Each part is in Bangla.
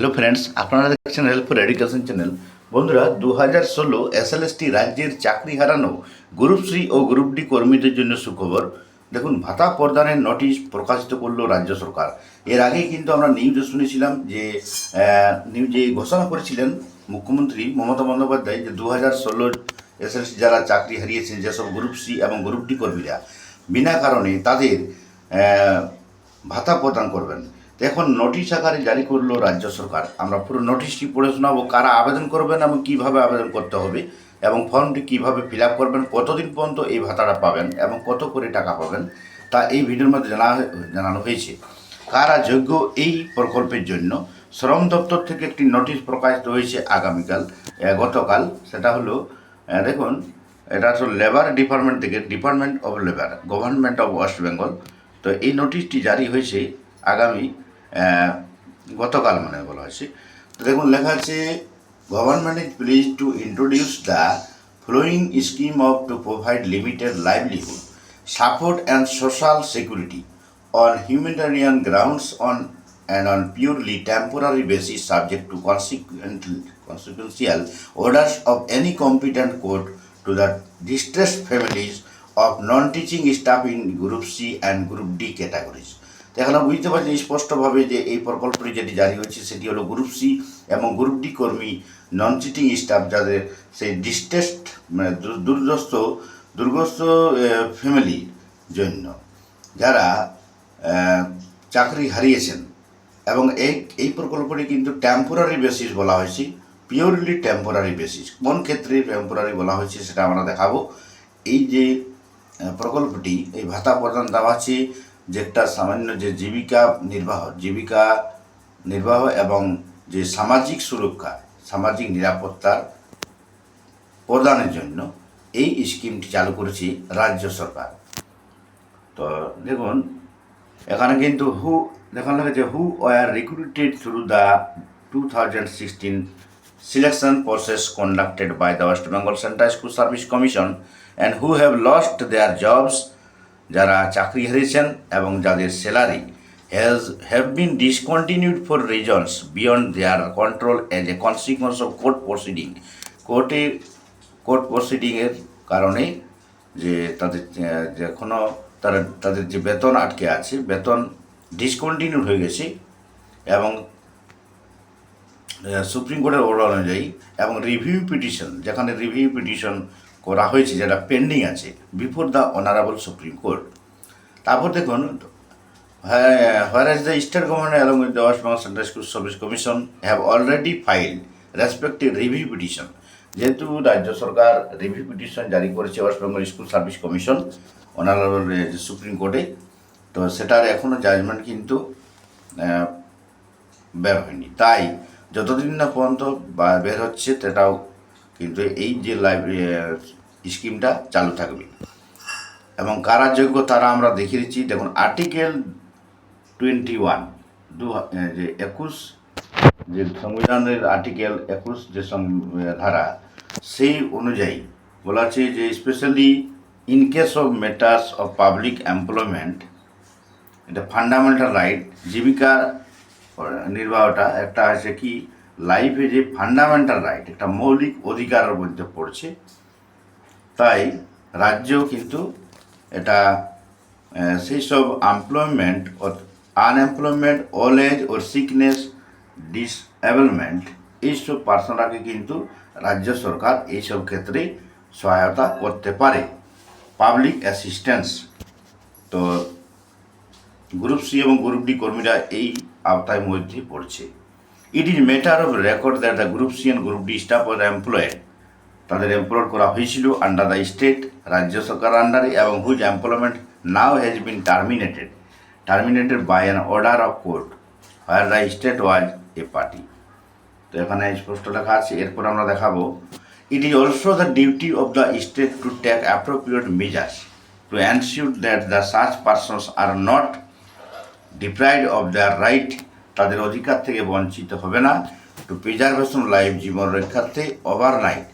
হ্যালো ফ্রেন্ডস আপনারা দেখছেন হেল্প ফর এডুকেশন চ্যানেল বন্ধুরা দু হাজার ষোলো এসএলএসটি রাজ্যের চাকরি হারানো গ্রুপশ্রী ও গ্রুপ ডি কর্মীদের জন্য সুখবর। দেখুন, ভাতা প্রদানের নোটিশ প্রকাশিত করল রাজ্য সরকার। এর আগেই কিন্তু আমরা নিউজে শুনেছিলাম যে নিউজে ঘোষণা করেছিলেন মুখ্যমন্ত্রী মমতা বন্দ্যোপাধ্যায় যে দু হাজার ষোলোর এসএলসি যারা চাকরি হারিয়েছেন, যেসব গ্রুপ সি এবং গ্রুপ ডি কর্মীরা, বিনা কারণে তাদের ভাতা প্রদান করবেন। এখন নোটিশ আকারে জারি করল রাজ্য সরকার। আমরা পুরো নোটিশটি পড়ে শোনাবো, কারা আবেদন করবেন এবং কীভাবে আবেদন করতে হবে এবং ফর্মটি কীভাবে ফিল আপ করবেন, কতদিন পর্যন্ত এই ভাতাটা পাবেন এবং কত করে টাকা পাবেন, তা এই ভিডিওর মধ্যে জানা জানানো হয়েছে। কারা যোগ্য এই প্রকল্পের জন্য শ্রম দপ্তর থেকে একটি নোটিশ প্রকাশিত হয়েছে আগামীকাল গতকাল, সেটা হলো দেখুন, এটা হলো লেবার ডিপার্টমেন্ট থেকে department of labour government of West Bengal তো এই নোটিশটি জারি হয়েছে আগামী গতকাল মানে বলা হয়েছে। তো দেখুন, লেখা আছে government is please to introduce the following scheme of to provide limited livelihood support and social security on humanitarian grounds on and on purely temporary basis subject to consequent consequential orders of any competent court to the distress families of non teaching staff in group C and group D categories এখানে বুঝতে পারছি স্পষ্টভাবে যে এই প্রকল্পটি যেটি জারি হয়েছে, সেটি হলো গ্রুপ সি এবং গ্রুপ ডি কর্মী নন চিটিং স্টাফ যাদের সেই ডিস্টেস্ট মানে দূর- দুর্দস্ত, দুর্গস্ত ফ্যামিলির জন্য যারা চাকরি হারিয়েছেন এবং এই এই প্রকল্পটি কিন্তু টেম্পোরারি বেসিস বলা হয়েছে পিওরলি টেম্পোরারি বেসিস কোন ক্ষেত্রে টেম্পোরারি বলা হয়েছে সেটা আমরা দেখাবো। এই যে প্রকল্পটি, এই ভাতা প্রদান দেওয়া আছে যে একটা সামান্য যে জীবিকা নির্বাহ জীবিকা নির্বাহ এবং যে সামাজিক সুরক্ষা, সামাজিক নিরাপত্তার প্রদানের জন্য এই স্কিমটি চালু করেছে রাজ্য সরকার। তো দেখুন, এখানে কিন্তু হু দেখানো লেগেছে who were recruited through the two thousand sixteen selection process conducted by the West Bengal central school service commission and who have lost their jobs যারা চাকরি হারিয়েছেন এবং যাদের salary has have been discontinued for reasons beyond their control as a consequence of court proceeding কোর্টে কোর্ট প্রসিডিংয়ের কারণে যে তাদের এখনও তারা, তাদের যে বেতন আটকে আছে, বেতন ডিসকন্টিনিউ হয়ে গেছে এবং সুপ্রিম কোর্টের অর্ডার অনুযায়ী এবং রিভিউ পিটিশন যেখানে রিভিউ পিটিশন করা হয়েছে, যেটা পেন্ডিং আছে before the honourable supreme court তারপর দেখুন the state government along with the West Bengal Central School Service Commission have already filed respective review petition? যেহেতু রাজ্য সরকার রিভিউ পিটিশন জারি করেছে West Bengal school service commission honourable supreme কোর্টে তো সেটার এখনও জাজমেন্ট কিন্তু বের হয়নি। তাই যতদিন না পর্যন্ত বের হচ্ছে, সেটাও কিন্তু এই যে লাইব্রেরি স্কিমটা চালু থাকবে। এবং কারা যোগ্য তারা আমরা দেখিয়ে দিচ্ছি দেখুন আর্টিকেল টোয়েন্টি ওয়ান দু যে একুশ, যে সংবিধানের আর্টিকেল একুশ, যে ধারা, সেই অনুযায়ী বলা আছে যে specially in case of matters of public employment এটা ফান্ডামেন্টাল রাইট জীবিকা নির্বাহটা, একটা আছে কি? লাইফে যে ফান্ডামেন্টাল রাইট একটা মৌলিক অধিকারের মধ্যে পড়ছে, তাই রাজ্য কিন্তু এটা সেই সব employment unemployment old age or sickness disablement এইসব পার্সনরাকে কিন্তু রাজ্য সরকার এইসব ক্ষেত্রে সহায়তা করতে পারে। পাবলিক অ্যাসিস্ট্যান্স তো গ্রুপ সি এবং গ্রুপ ডি কর্মীরা এই আওতায় মধ্যে পড়ছে। It is matter of record that the group C and group D staff were employed তাদের এমপ্লয়েড করা হয়েছিল আন্ডার দ্য স্টেট রাজ্য সরকার আন্ডারে এবং whose employment now has been terminated terminated by an order of court where the state was a party তো এখানে স্পষ্ট লেখা আছে, এরপর আমরা দেখাবো। It is also the duty of the state to take appropriate measures to ensure that the such persons are not deprived of their right তাদের অধিকার থেকে বঞ্চিত হবে না। টু প্রিজার্ভেশন লাইফ জীবন রক্ষার্থে overnight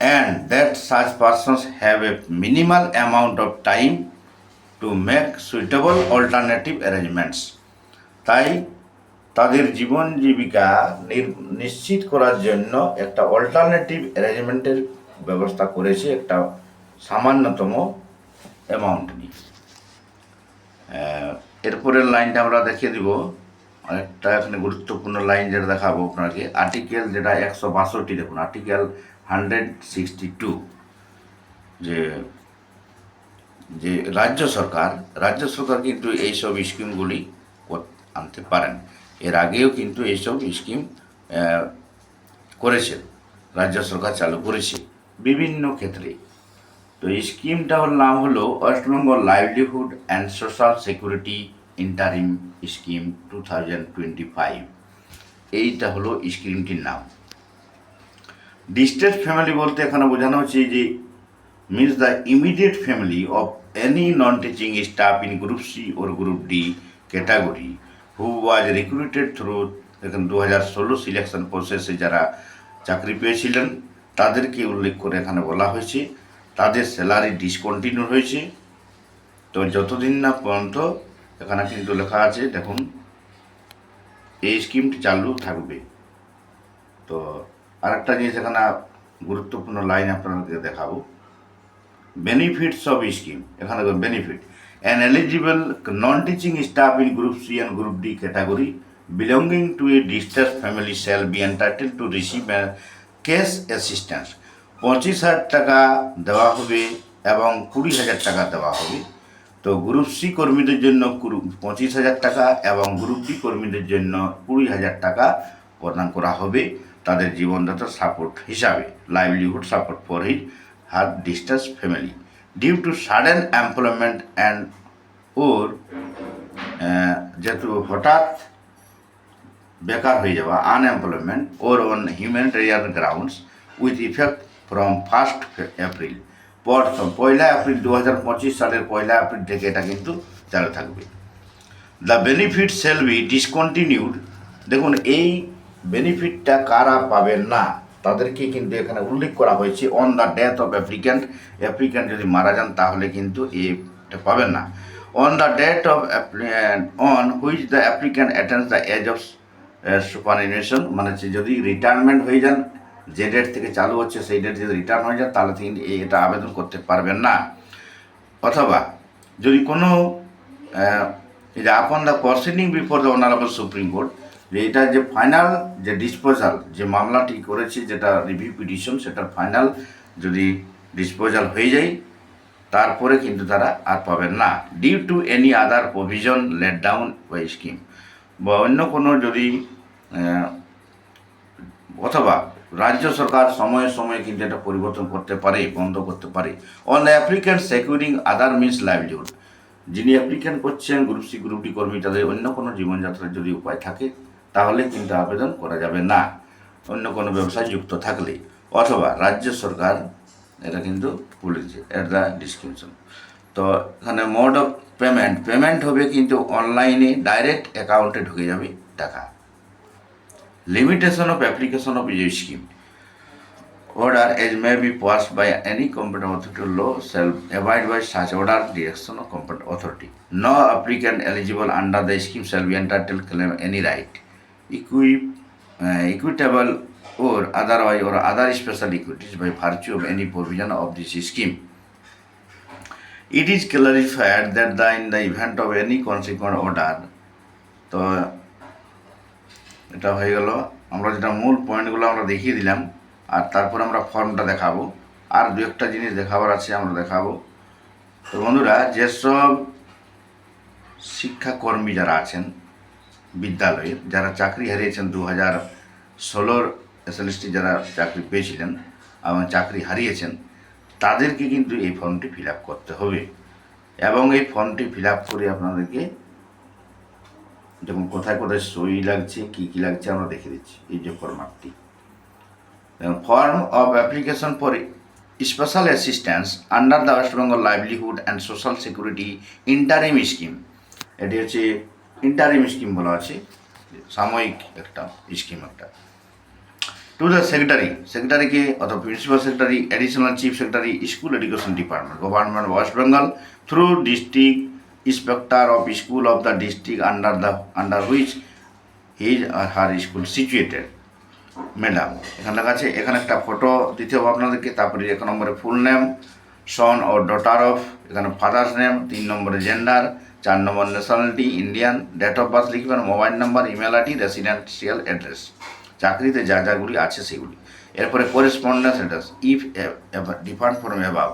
and that such persons have a minimal amount of time to make suitable alternative arrangements তাই তাদের জীবন জীবিকা নিশ্চিত করার জন্য একটা অল্টারনেটিভ অ্যারেঞ্জমেন্টের ব্যবস্থা করেছে একটা সামান্যতম অ্যামাউন্ট নিয়ে। এরপরের লাইনটা আমরা দেখিয়ে দিব। আরেকটা এখানে গুরুত্বপূর্ণ লাইন যেটা দেখাবো আপনাকে আর্টিকেল যেটা একশো বাষট্টি দেখুন আর্টিকেল হান্ড্রেড সিক্সটি টু যে যে রাজ্য সরকার রাজ্য সরকার কিন্তু এইসব স্কিমগুলি আনতে পারেন। এর আগেও কিন্তু এইসব স্কিম করেছে, রাজ্য সরকার চালু করেছে, বিভিন্ন ক্ষেত্রে। তো এই স্কিমটার নাম হলো West Bengal livelihood and social security interim scheme two thousand twenty five এইটা হলো স্কিমটির নাম। ডিস্টেন্স ফ্যামিলি বলতে এখানে বোঝানো হচ্ছে যে means the immediate family of any non-teaching staff in group C or group D category who was recruited through এখন দু হাজার ষোলো সিলেকশন প্রসেসে যারা চাকরি পেয়েছিলেন, তাদেরকে উল্লেখ করে এখানে বলা হয়েছে, তাদের স্যালারি ডিসকন্টিনিউ হয়েছে। তো যতদিন না পর্যন্ত এখানে কিন্তু লেখা আছে, দেখুন। এই স্কিমটি চালু থাকবে। তো আর একটা জিনিস এখানে গুরুত্বপূর্ণ লাইন আপনাদেরকে দেখাবো। বেনিফিটস অফ স্কিম এখানে benefit an eligible non teaching staff in group C and group D category belonging to a distress family shall be entertain to receive cash assistance পঁচিশ হাজার টাকা দেওয়া হবে এবং কুড়ি হাজার টাকা দেওয়া হবে। তো গ্রুপ সি কর্মীদের জন্য পঁচিশ হাজার টাকা এবং গ্রুপ ডি কর্মীদের জন্য কুড়ি হাজার টাকা প্রদান করা হবে তাদের জীবনদাতার সাপোর্ট হিসাবে livelihood support for his her distress family due to sudden employment and or যেহেতু হঠাৎ বেকার হয়ে যাওয়া unemployment or on humanitarian grounds with effect from first April প্রথম পয়লা এপ্রিল দু হাজার পঁচিশ সালের পয়লা এপ্রিল থেকে এটা কিন্তু চালু থাকবে। The benefit shall be discontinued দেখুন, এই বেনিফিটটা কারা পাবেন না, তাদেরকে কিন্তু এখানে উল্লেখ করা হয়েছে on the death of applicant applicant যদি মারা যান, তাহলে কিন্তু এটা পাবেন না। On the date of on which the applicant attains the age of superannuation মানে যদি রিটায়ারমেন্ট হয়ে যান যে ডেট থেকে চালু হচ্ছে সেই ডেট যদি রিটার্ন হয়ে যায়, তাহলে তিনি এটা আবেদন করতে পারবেন না। অথবা যদি কোনো যে upon the proceeding before the honourable supreme court যে এটা যে ফাইনাল যে ডিসপোজাল যে মামলাটি করেছে, যেটা রিভিউ পিটিশন সেটার ফাইনাল যদি ডিসপোজাল হয়ে যায়, তারপরে কিন্তু তারা আর পাবেন না। Due to any other provision laid down by scheme বা অন্য কোনো যদি অথবা রাজ্য সরকার সময়ে সময়ে কিন্তু এটা পরিবর্তন করতে পারে, বন্ধ করতে পারে। On the applicant securing other means livelihood যিনি অ্যাপ্লিক্যান্ট করছেন গ্রুপ সি গ্রুপ ডি কর্মী, তাদের অন্য কোনো জীবনযাত্রার যদি উপায় থাকে, তাহলে কিন্তু আবেদন করা যাবে না। অন্য কোনো ব্যবসায় যুক্ত থাকলে। অথবা রাজ্য সরকার, এটা কিন্তু বলেছে এট দ্য ডিসক্রিপশন তো এখানে মোড অফ পেমেন্ট পেমেন্ট হবে কিন্তু অনলাইনে ডাইরেক্ট অ্যাকাউন্টে ঢুকে যাবে টাকা। Limitation of application of a scheme. Order as may be passed by any competent authority law shall abide by such order direction of competent authority. No applicant eligible under the scheme shall be entitled to claim any right, equi- uh, equitable or otherwise or other special equities by virtue of any provision of this scheme. It is clarified that the, in the event of any consequent order, তো এটা হয়ে গেল। আমরা যেটা মূল পয়েন্টগুলো আমরা দেখিয়ে দিলাম, আর তারপর আমরা ফর্মটা দেখাবো। আর দু একটা জিনিস দেখাবার আছে, আমরা দেখাবো। তো বন্ধুরা যেসব শিক্ষাকর্মী যারা আছেন বিদ্যালয়ে যারা চাকরি হারিয়েছেন দু হাজার ষোলোর এসএলএসটি যারা চাকরি পেয়েছিলেন এবং চাকরি হারিয়েছেন, তাদেরকে কিন্তু এই ফর্মটি ফিল করতে হবে। এবং এই ফর্মটি ফিল করে আপনাদেরকে যেমন কোথায় কোথায় সই লাগছে, কি কি লাগছে আমরা দেখে দিচ্ছি, এই যে ফরম্যাটটি form of application for special assistance under the West Bengal livelihood and social security interim scheme এটি হচ্ছে ইন্টারিম স্কিম বলা আছে, সাময়িক একটা স্কিম একটা। টু দ্য সেক্রেটারি সেক্রেটারিকে অথবা principal secretary additional chief secretary school education department government West Bengal through district inspector of school of the district under the, under which his or her school situated madam এখানে লেখা আছে, এখানে একটা ফটো দিতে হবে আপনাদেরকে, তারপরে এক নম্বরে full name son or daughter of এখানে ফাদার্স নেম তিন নম্বরে জেন্ডার চার নম্বর nationality Indian date of birth লিখবেন mobile number email ID residential address চাকরিতে যা যাগুলি আছে সেগুলি। এরপরে correspondence address if different from above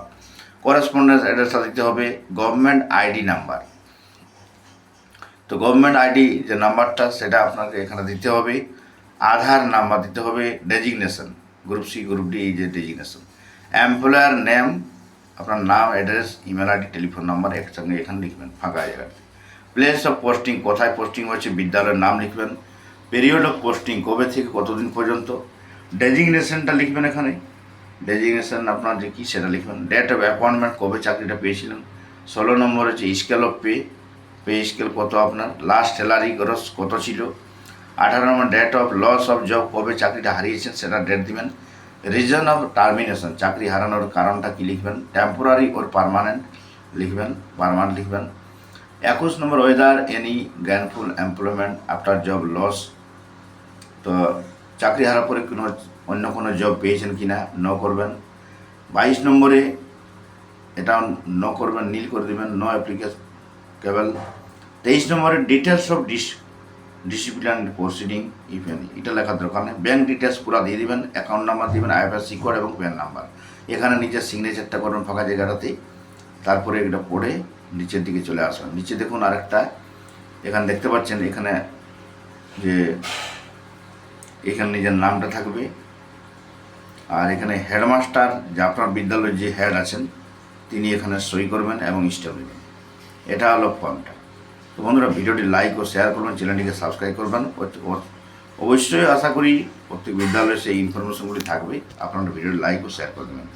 correspondence অ্যাড্রেসটা দিতে হবে গভর্নমেন্ট আইডি নাম্বার তো গভর্নমেন্ট আইডি যে নাম্বারটা সেটা আপনাকে এখানে দিতে হবে। আধার নাম্বার দিতে হবে designation group C group D এই যে ডেজিগনেশন এমপ্লয়ার নেম আপনার নাম address email ID telephone number একসঙ্গে এখানে লিখবেন, ফাঁকা জায়গাতে। প্লেস অফ পোস্টিং কোথায় পোস্টিং হচ্ছে বিদ্যালয়ের নাম লিখবেন। পিরিয়ড অফ পোস্টিং কবে থেকে, কতদিন পর্যন্ত। ডেজিগনেশনটা লিখবেন এখানে। ডেজিগনেশন আপনার যে কী সেটা লিখবেন ডেট অফ অ্যাপয়েন্টমেন্ট কবে চাকরিটা পেয়েছিলেন। ষোলো নম্বর হচ্ছে scale of pay pay scale কত আপনার? লাস্ট স্যালারি গ্রস কত ছিল? আঠারো নম্বর date of loss of job কবে চাকরিটা হারিয়েছেন সেটা ডেট দিবেন। রিজন অফ টার্মিনেশন চাকরি হারানোর কারণটা কি লিখবেন? টেম্পোরারি ওর পারমানেন্ট লিখবেন পারমানেন্ট লিখবেন। একুশ নম্বর whether any gainful employment after job loss তো চাকরি হারার পরে কোনো অন্য কোনো জব পেয়েছেন কি না ন করবেন। বাইশ নম্বরে এটা ন করবেন, নীল করে দেবেন নো অ্যাপ্লিকেশন কেবল তেইশ নম্বরে details of dis discipline proceeding if এটা লেখার দরকার নেই। ব্যাঙ্ক ডিটেলস পুরো দিয়ে দিবেন অ্যাকাউন্ট নাম্বার দিবেন আইএফএসসি কোড এবং প্যান নাম্বার এখানে নিজের সিগনেচারটা করবেন ফাঁকা জায়গাটাতে তারপরে এটা পড়ে নিচের দিকে চলে আসবেন। নিচে দেখুন আরেকটা, এখানে দেখতে পাচ্ছেন, এখানে যে এখানে নিজের নামটা থাকবে। আর এখানে হেডমাস্টার যে আপনার বিদ্যালয়ের যে হেড আছেন, তিনি এখানে সই করবেন এবং স্টেপ নেবেন। এটা হলো ফর্মটা তো বন্ধুরা, ভিডিওটি লাইক ও শেয়ার করবেন, চ্যানেলটিকে সাবস্ক্রাইব করবেন। অবশ্যই আশা করি প্রত্যেক বিদ্যালয়ে সেই ইনফরমেশনগুলি থাকবে। আপনারা ভিডিওটি লাইক ও শেয়ার করে দেবেন।